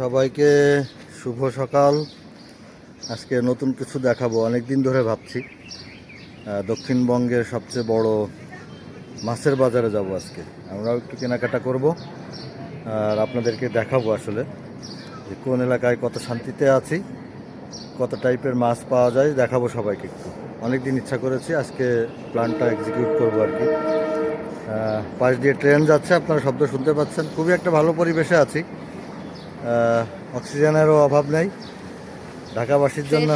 সবাইকে শুভ সকাল। আজকে নতুন কিছু দেখাবো অনেক দিন ধরে ভাবছি। দক্ষিণবঙ্গের সবচেয়ে বড় মাছের বাজারে যাব আজকে। আমরাও একটু কেনাকাটা করব, আর আপনাদেরকে দেখাবো আসলে যে কোন এলাকায় কত শান্তিতে আছি, কত টাইপের মাছ পাওয়া যায়, দেখাবো সবাইকে একটু। অনেক দিন ইচ্ছা করেছি আজকে প্ল্যানটা এক্সিকিউট করব আর কি। পাশ দিয়ে ট্রেন যাচ্ছে, আপনারা শব্দ শুনতে পাচ্ছেন। খুবই একটা ভালো পরিবেশে আছি। অক্সিজেনেরও অভাব নেই। ঢাকাবাসীর জন্য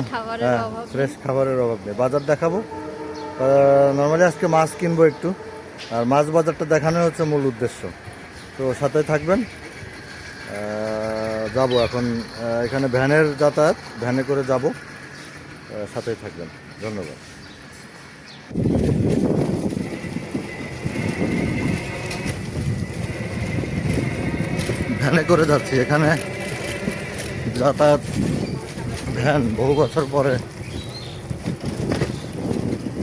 হ্যাঁ ফ্রেশ খাবারের অভাব নেই। বাজার দেখাবো। নর্মালি আজকে মাছ কিনবো একটু। আর মাছ বাজারটা দেখানো হচ্ছে মূল উদ্দেশ্য। তো সাথে থাকবেন। যাব এখন। এখানে ভ্যানের যাতায়াত। ভ্যানে করে যাব। সাথেই থাকবেন। ধন্যবাদ। ভ্যানে করে যাচ্ছি, এখানে যাতায়াত ভ্যান বহু বছর পরে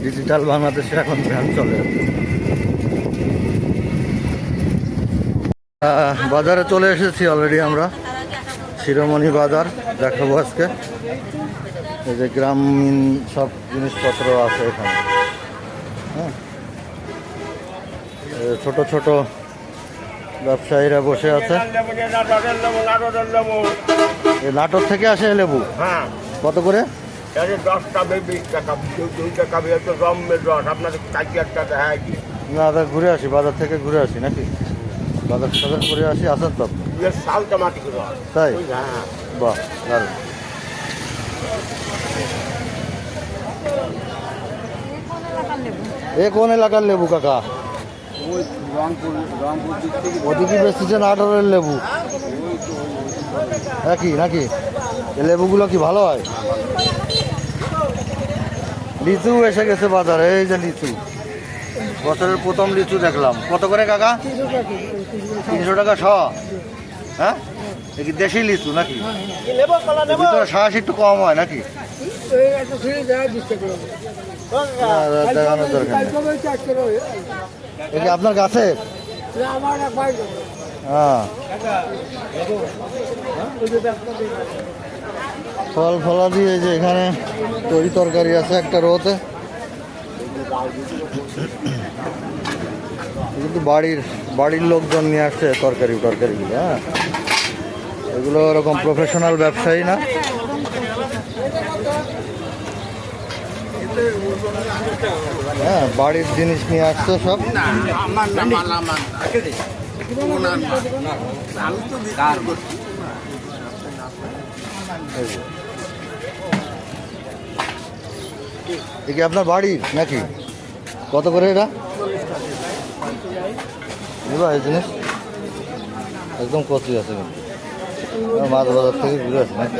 ডিজিটাল বাংলাদেশে এখন ভ্যান চলে। বাজারে চলে এসেছি অলরেডি আমরা, শিরোমণি বাজার দেখাবো আজকে। এই যে গ্রামীণ সব জিনিসপত্র আছে এখানে। হ্যাঁ? ছোট ছোট ব্যবসায়ীরা বসে আছে। এই নাটোর থেকে আসে লেবু? হ্যাঁ। কত করে? বিশ টাকা দুই টাকা তো আপনাদের কাকি একটা হ্যাঁ না ঘুরে আসি বাজার থেকে ঘুরে আসি নাকি? বাজার টাজার করে আসি আসেন তো। ইয়ে সালটা মাটি তাই? হ্যাঁ। বাহ দারুণ। এ কোন এলাকার লেবু? কাকা? ওদিকে বেচতেছেন আঠারোর লেবু। একই নাকি? এই লেবুগুলো কি ভালো হয়? লিচু এসে গেছে বাজারে এই যে লিচু। বছরের প্রথম লিচু দেখলাম। কত করে কাকা? তিনশো টাকা শ। হ্যাঁ? দেশি লিচু নাকি? ভিতরে শ্বাস একটু কম হয় নাকি? দেখানোর দরকার আপনার গাছে? হ্যাঁ। ফল ফলা দিয়ে যে এখানে তরি তরকারি আছে একটা রোতে কিন্তু বাড়ির বাড়ির লোকজন নিয়ে আসছে তরকারি, তরকারিগুলো হ্যাঁ। এগুলো ওরকম প্রফেশনাল ব্যবসায়ী না। হ্যাঁ বাড়ির জিনিস নিয়ে আসছে সব। আপনার বাড়ির নাকি? কত করে এটা? এই জিনিস। একদম কচি আছে মাছ বাজার থেকে ঘুরে আসে নাকি?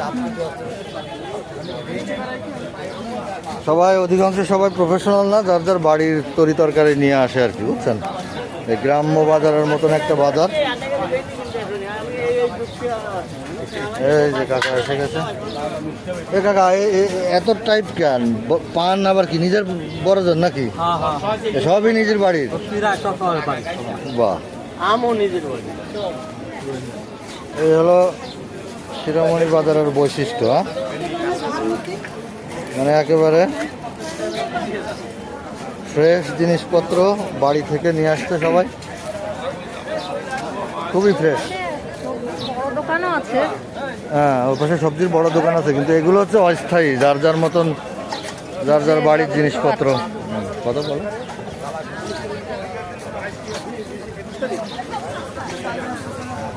সবাই অধিকাংশ সবাই প্রফেশনাল না যার যার বাড়ির তরি তরকারি নিয়ে আসে আর কি বুঝছেন? এই গ্রাম্য বাজারের মতন একটা বাজার। এই যে কাকা এসে গেছে। এ কাকা এত টাইপ কেন? পান আবার কি নিজের বড়জন নাকি? এ সবই নিজের বাড়ির? বাহ। আমও নিজের বাড়ি এই হলো শিরোমণি বাজারের বৈশিষ্ট্য হ্যাঁ? মানে একেবারে ফ্রেশ জিনিসপত্র বাড়ি থেকে নিয়ে আসছে সবাই। খুবই ফ্রেশ হ্যাঁ ওর পাশে সবজির বড় দোকান আছে, কিন্তু এগুলো হচ্ছে অস্থায়ী, যার যার মতন, যার যার বাড়ির জিনিসপত্র। কথা বলো।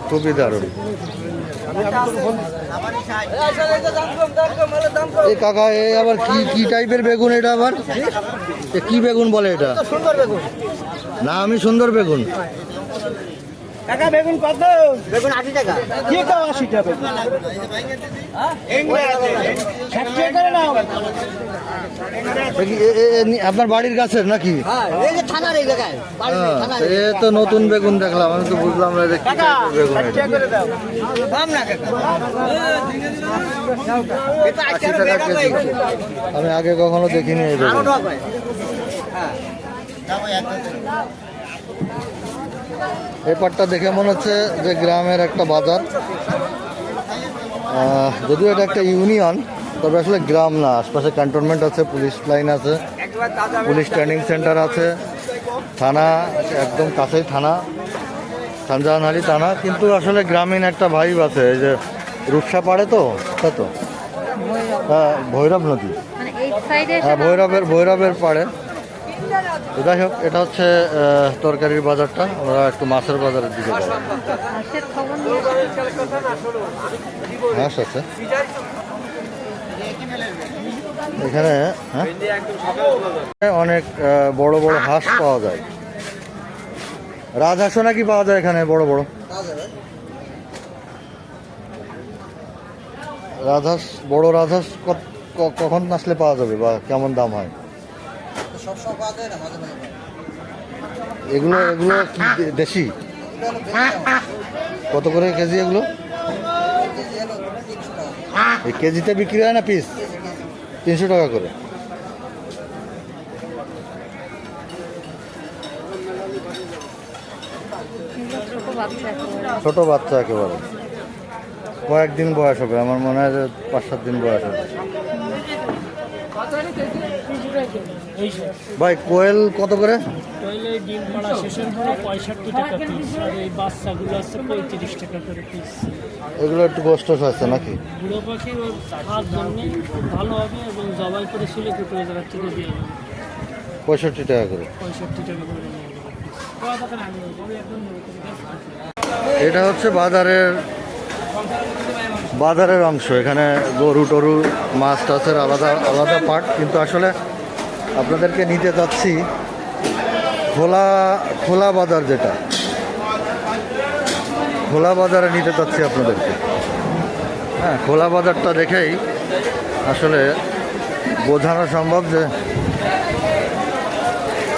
খুবই দারুণ। এই কাকা এ আবার কি কি টাইপের বেগুন এটা আবার? কি বেগুন বলে এটা? না আমি সুন্দর বেগুন। টাকা বেগুন কত? বেগুন আশি টাকা। কি তো আশি টাকা? আপনার বাড়ির গাছের নাকি? এই যে থানার এই জায়গায় বাড়ির হ্যাঁ, থানার এ তো নতুন বেগুন দেখলাম আমি তো বুঝলাম না যে বেগুন এটা। দাম না কাকা এটা আশি টাকা কেজি। আমি আগে কখনো দেখিনি এই বেগুন। এই পাটটা দেখে মনে হচ্ছে যে গ্রামের একটা বাজার। যদিও এটা একটা ইউনিয়ন তবে আসলে গ্রাম না আশপাশে ক্যান্টনমেন্ট আছে পুলিশ লাইন আছে পুলিশ ট্রেনিং সেন্টার আছে থানা একদম কাছেই থানা সানজাহানহালি থানা কিন্তু আসলে গ্রামীণ একটা ভাইব আছে এই যে রূপসা পাড়ে তো তাই তো? হ্যাঁ ভৈরব নদী। মানে হ্যাঁ ভৈরবের ভৈরবের পাড়ে। তো যাই হোক, এটা হচ্ছে তরকারির বাজারটা। আমরা একটু মাছের বাজারের দিকে হাঁস আছে। এখানে হ্যাঁ? অনেক বড় বড় হাঁস পাওয়া যায়। রাজহাঁসও নাকি পাওয়া যায় এখানে, বড় বড়? রাজহাঁস বড় রাজহাঁস কখন আসলে পাওয়া যাবে বা কেমন দাম হয়? সবসময় পাওয়া যায় না মাঝে মাঝে এগুলো এগুলো কি দেশি কত করে কেজি এগুলো? কেজি হলো 300 টাকা। এই কেজিতে বিক্রি হয় না পিস? তিনশো টাকা করে। ছোট বাচ্চা একেবারে। ছোট বাচ্চা একেবারে কয়েকদিন বয়স হবে আমার মনে হয় যে পাঁচ সাত দিন বয়স হবে। ভাই কোয়েল কত করে? টয়লে ডিম পাড়া শেষের হলো পঁয়ষট্টি টাকা পিস আর এই বাচ্চাগুলো আছে পঁয়ত্রিশ টাকা করে পিস এগুলো একটু কষ্ট আছে নাকি? বুড়ো পাখি ওর খাওয়ার জন্য খুব ভালো হবে এবং জবাই করে শুলে দুটো জায়গার থেকে দিয়ে দেবে। পঁয়ষট্টি টাকা করে। পঁয়ষট্টি টাকা করে এটা হচ্ছে বাজারের বাজারের অংশ। এখানে গরু টরু মাছ টাছের আলাদা আলাদা পার্ট কিন্তু আসলে আপনাদেরকে নিতে যাচ্ছি খোলা খোলা বাজার যেটা। খোলা বাজারে নিতে চাচ্ছি আপনাদেরকে। হ্যাঁ খোলা বাজারটা দেখেই আসলে বোঝানো সম্ভব যে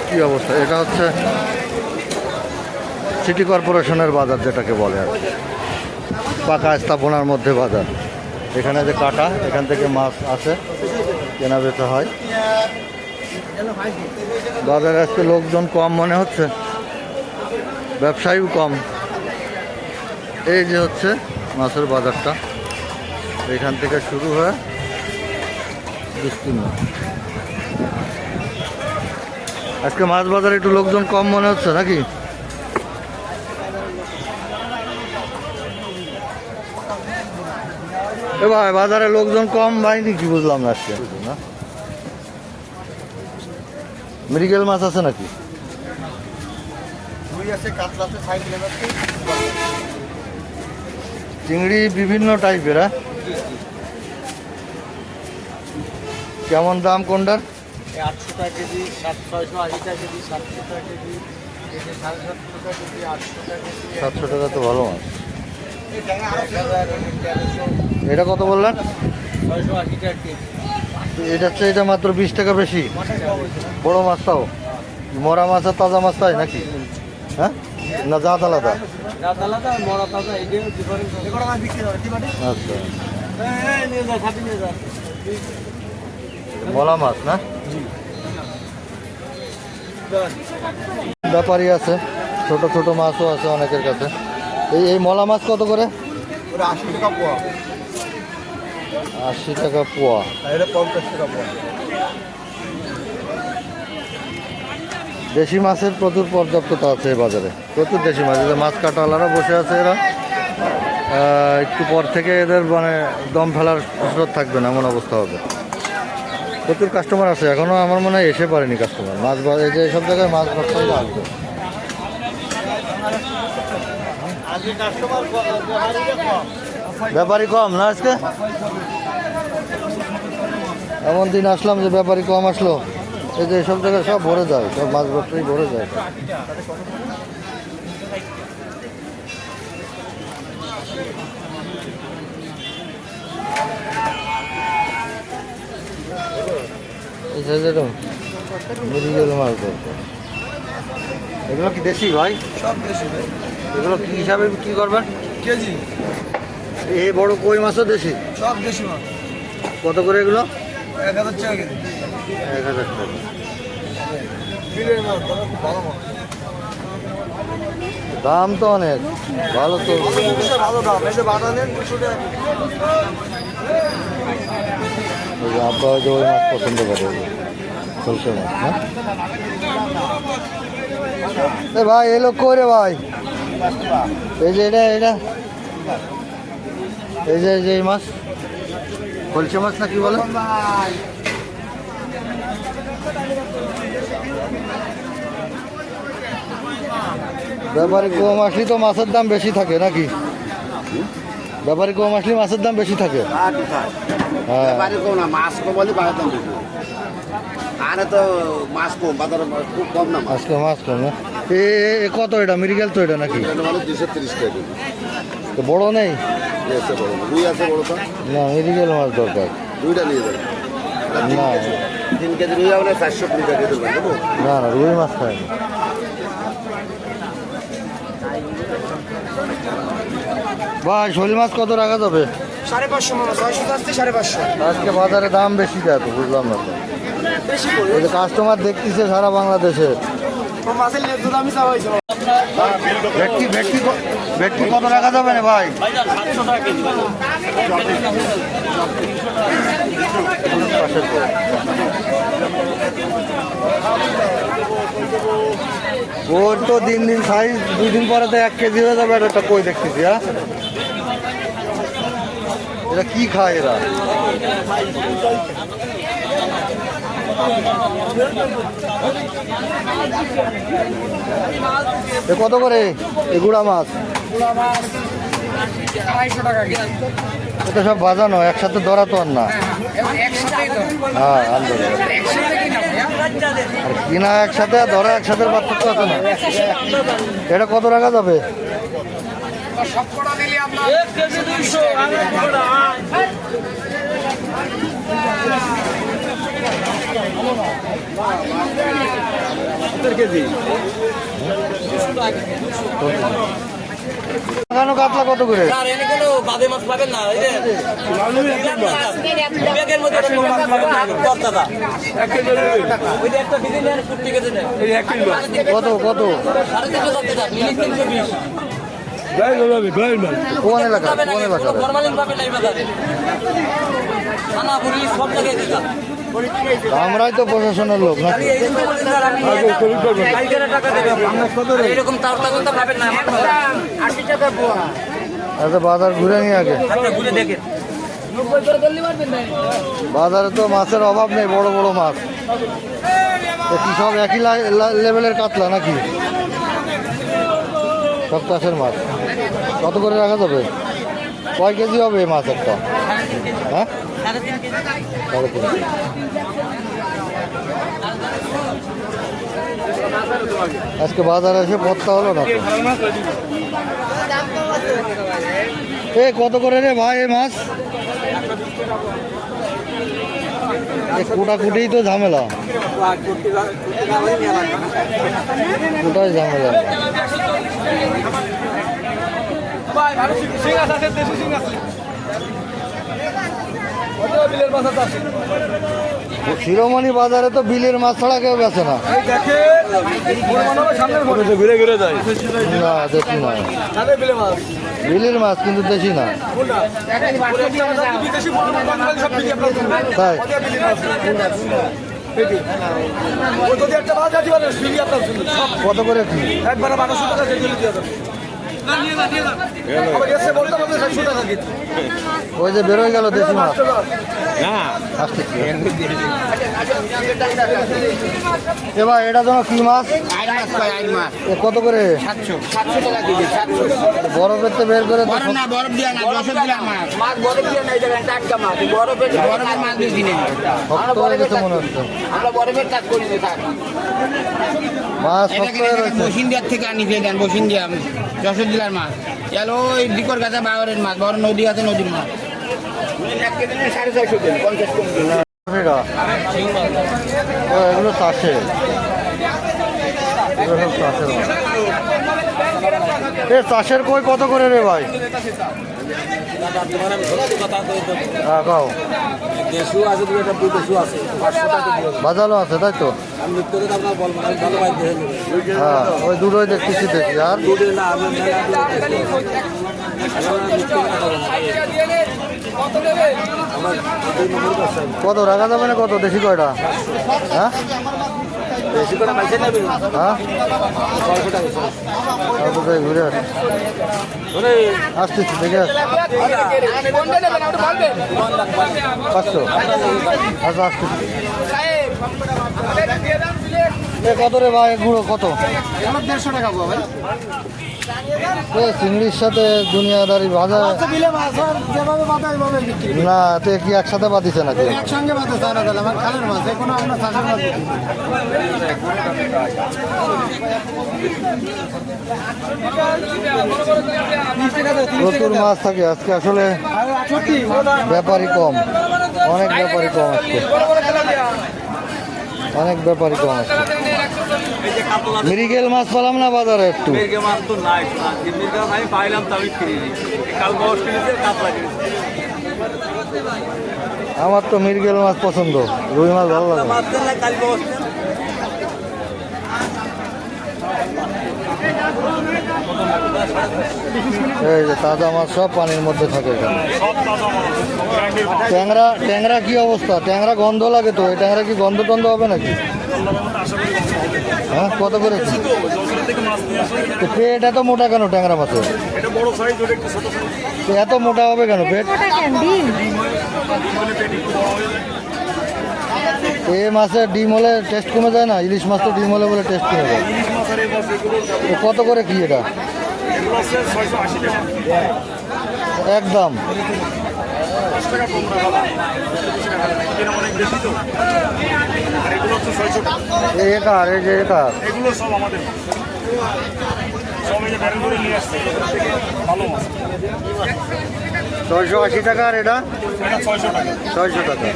কী অবস্থা। এটা হচ্ছে সিটি কর্পোরেশনের বাজার যেটাকে বলে আর। পাকা স্থাপনার মধ্যে বাজার। এখানে যে কাটা, এখান থেকে মাছ আসে, কেনা বেচা হয়। বাজারে আজকে লোকজন কম মনে হচ্ছে। ব্যবসায়ীও কম। এই যে হচ্ছে মাছের বাজারটা। এখান থেকে শুরু হয়ে বিস্তীর্ণ। আজকে মাছ বাজারে একটু লোকজন কম মনে হচ্ছে নাকি? এ ভাই, বাজারে লোকজন কম ভাইনি কি বুঝলাম না আজকে। না মেডিকেল মাছ আছে নাকি? চিংড়ি বিভিন্ন টাইপের হ্যাঁ? কেমন দাম কোনটার? আটশো টাকা কেজি সাত ছয়শো আশি টাকা কেজি সাতশো টাকা কেজি সাতশো টাকা তো ভালো মাছ। এটা কত বললেন? ছয়শো আশি টাকা কেজি। এটা হচ্ছে এটা মাত্র বিশ টাকা বেশি। বড় মাছ তাও। মরা মাছ আর তাজা মাছ তাই নাকি? হ্যাঁ? না জাত আলাদা? আচ্ছা। হ্যাঁ নিয়ে যা খাবি নিয়ে যা। মলা মাছ না? ব্যাপারী আছে। ছোট ছোট মাছও আছে অনেকের কাছে। এই এই মলা মাছ কত করে? আশি টাকা পোয়া। আশি টাকা পোয়া। এটা পঞ্চাশ টাকা পোয়া। দেশি মাছের প্রচুর পর্যাপ্ততা আছে এই বাজারে। প্রচুর দেশি মাছ এদের মাছ কাটাওয়ালারা বসে আছে এরা। একটু পর থেকে এদের মানে দম ফেলার সুযোগ থাকবে না এমন অবস্থা হবে। প্রচুর কাস্টমার আছে এখনও আমার মনে হয় এসে পারেনি কাস্টমার মাছ এই যে সব জায়গায় মাছ ব্যবসায়ীরা আসবে। ব্যাপারই কম না আজকে? এমন দিন আসলাম যে ব্যাপারই কম আসলো। এই যে এসব জায়গায় সব ভরে যায় সব মাছ ব্যবসায়ী ভরে যায়। মেডিকেল। এগুলো কি দেশি ভাই? সব এগুলো কি হিসাবে বিক্রি করবেন? কেজি। এই বড় কই মাছও দেশি? সব দেশি মাছ। কত করে এগুলো? দাম তো অনেক। ভালো তো। ভালো ওই মাছ পছন্দ করে সরষে মাছ হ্যাঁ? এ ভাই এলো করে ভাই? এই যে এটা এটা। এই যে এই মাছ। কলসে মাছ না কি বলে? ব্যাপারে কম আসলে তো মাছের দাম বেশি থাকে নাকি? ব্যাপারে কম আসলে মাছের দাম বেশি থাকে। হ্যাঁ। কম না মাছ কম বলে দাম বেশি। আরে তো মাছ কম বাজারে খুব কম না মাছ। কম না? এ কত এটা? মিরিগেল তো এটা নাকি? দুশো তিরিশ টাকা তো বড় নেই? এই আছে বড়। না মিরিগেল মাছ দরকার। দুইটা নিয়ে না। তিন কেজি রুই হবে চারশো কুড়ি টাকা না না রুই মাছ খায় না। ভাই শোল মাছ কত রাখা যাবে সাড়ে পাঁচশো মাছ ছয়শো আসছে সাড়ে পাঁচশো। আজকে বাজারে দাম বেশি দেয় তো বুঝলাম না কাস্টমার দেখতেছে সারা বাংলাদেশে। তো মাছের লেজ দামই চাওয়া হয়েছে ভেটকি ভেটকি ভেটকি কত রাখা যাবে না ভাই। ওর তো দিন দিন সাইজ দুই দিন পরে তো এক কেজি হয়ে যাবে, এটা কই দেখতেছি হ্যাঁ এটা কি খায় এরা কত করে? এগুড়া মাছ? টাকা এটা সব বাজানো একসাথে ধরা তো আর না। হ্যাঁ কিনা আর কিনা একসাথে আর ধরা একসাথে পার্থক্য আছে না? এটা কত রাখা যাবে? সব আপনার লাগানো কাতলা কত করে? কত কত? কোন এলাকা? কোন এলাকা? আমরাই তো প্রশাসনের লোক এরকম না আচ্ছা বাজার ঘুরে নিয়ে আগে। ঘুরে দেখেন বাজারে তো মাছের অভাব নেই বড় বড় মাছ। কি সব একই লেভেলের কাতলা নাকি? সব চাষের মাছ। কত করে রাখা যাবে? কয় কেজি হবে মাছ একটা? হ্যাঁ। আজকে বাজারে এসে পড়তে হলো না এ কত করে রে ভাই এই মাছ? এ কুটাকুটি তো ঝামেলা। কুটাই ঝামেলা। শিরোমণি বাজারে তো বিলের মাছ ছাড়া কেউ বেছে না। ঘুরে। ঘুরে যায়। না দেশি না। বিলের মাছ। কিন্তু দেশি না। তাই। কত করে? একবারে বারোশো টাকা ওই যে বেরোয় গেল দেশি মাছ। না। এবার এটা যেন কি মাছ? কত করে? বরফের তো বের করে মাছ। বসিন্দিয়ার থেকে। আনি দেন বসিন্দিয়া যশোর জেলার মাছ এলো ওই দিকর গাছে বাগরের মাছ, বড় নদী আছে, নদীর মাছ সাড়ে ছয়শো পঞ্চাশ টাকা। এগুলো চাষে চাষের। এ চাষের কই কত করে রে ভাই? হ্যাঁ দেশু আছে, তাই তো? দেখে হ্যাঁ ওই দুটোই দেখতেছি দেখি, আর? কত, রাখা যাবে না কত? দেশি কয়টা? হ্যাঁ? কোথায় ঘুরে আসি ধরে। আসতেছি দেখে পাঁচশো। আচ্ছা আসতেছি। কত রে ভাই গুঁড়ো কত? দেড়শো টাকা ভাই। চিংড়ির সাথে দুনিয়াদারি ভাজা যেভাবে বাঁধা না তো কি একসাথে বাদিছে নাকি? একসঙ্গে বাঁধে আমার খালের মাছ চাষের মাছ প্রচুর মাছ থাকে আজকে আসলে ব্যাপারই কম। অনেক ব্যাপারই কম আজকে। অনেক ব্যাপারই কম আজকে। মিরিগেল মাছ পেলাম না বাজারে একটু। মির্গে মাছ তো নাই। যে আমি পাইলাম তো আমি কিনিনি কাল বস কিনেছে কাতলা কিনেছে আমার তো মিরগেল মাছ পছন্দ। রুই মাছ ভালো লাগে। এই যে তাজা মাছ সব পানির মধ্যে থাকে এখানে। ট্যাংরা ট্যাংরা কি অবস্থা? ট্যাংরা গন্ধ লাগে তো। এই ট্যাংরা কি গন্ধ টন্ধ হবে নাকি? হ্যাঁ কত করে? পেট এত মোটা কেন ট্যাংরা মাছের? তো এত মোটা হবে কেন পেট? ডিম? এ মাছের ডিম হলে টেস্ট কমে যায় না? ইলিশ মাছ তো ডিম হলে বলে টেস্ট কমে যায়। তো কত করে কি এটা? একদম। এই একার এই যে একার এগুলো সব আমাদের। সব এই যে ব্যারেল করে নিয়ে আসছে। ভালো মাছ ছয়শো আশি টাকা আর এটা? ছয়শো টাকা। ছয়শো টাকা।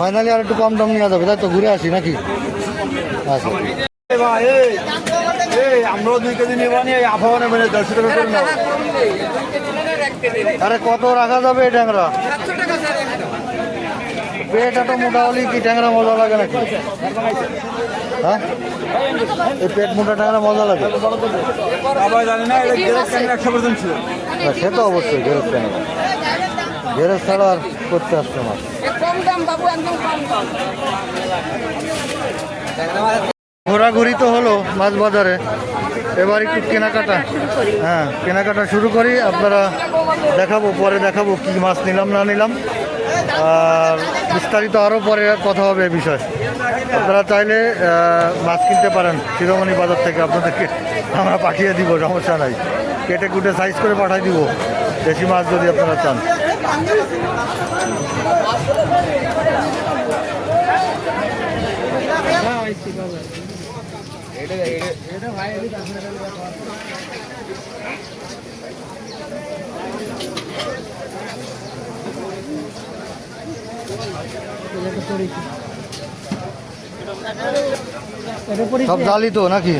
ফাইনালি আর একটু কম দাম নেওয়া যাবে তাই তো ঘুরে আসি নাকি? আচ্ছা। আমরাও দুই কেজি নিয়ে বানিয়ে আবহাওয়া নেবে দেড়শো টাকা করে আরে কত রাখা যাবে এই ট্যাংরা? পেট এত মোটা হলেই কি ট্যাংরা মজা লাগে নাকি? হ্যাঁ? এই পেট মোটা ট্যাংরা মজা লাগে? আবার জানি না এটা গ্যারেজ ক্যামেরা একশো পার্সেন্ট ছিল। সে তো অবশ্যই গ্যারেজ ট্যাংরা। গ্যারেজ ছাড়া আর করতে আসতো না। ঘোরাঘুরি তো হলো মাছ বাজারে। এবার একটু কেনাকাটা। হ্যাঁ কেনাকাটা শুরু করি, আপনারা দেখাবো, পরে দেখাবো কি মাছ নিলাম, না নিলাম। আর বিস্তারিত আরও পরে কথা হবে এ বিষয়ে। আপনারা চাইলে মাছ কিনতে পারেন, শিরোমণি বাজার থেকে আপনাদেরকে আমরা পাঠিয়ে দিব, সমস্যা নাই। কেটে কুটে সাইজ করে পাঠিয়ে দিব, দেশি মাছ যদি আপনারা চান। সব জালি তো নাকি?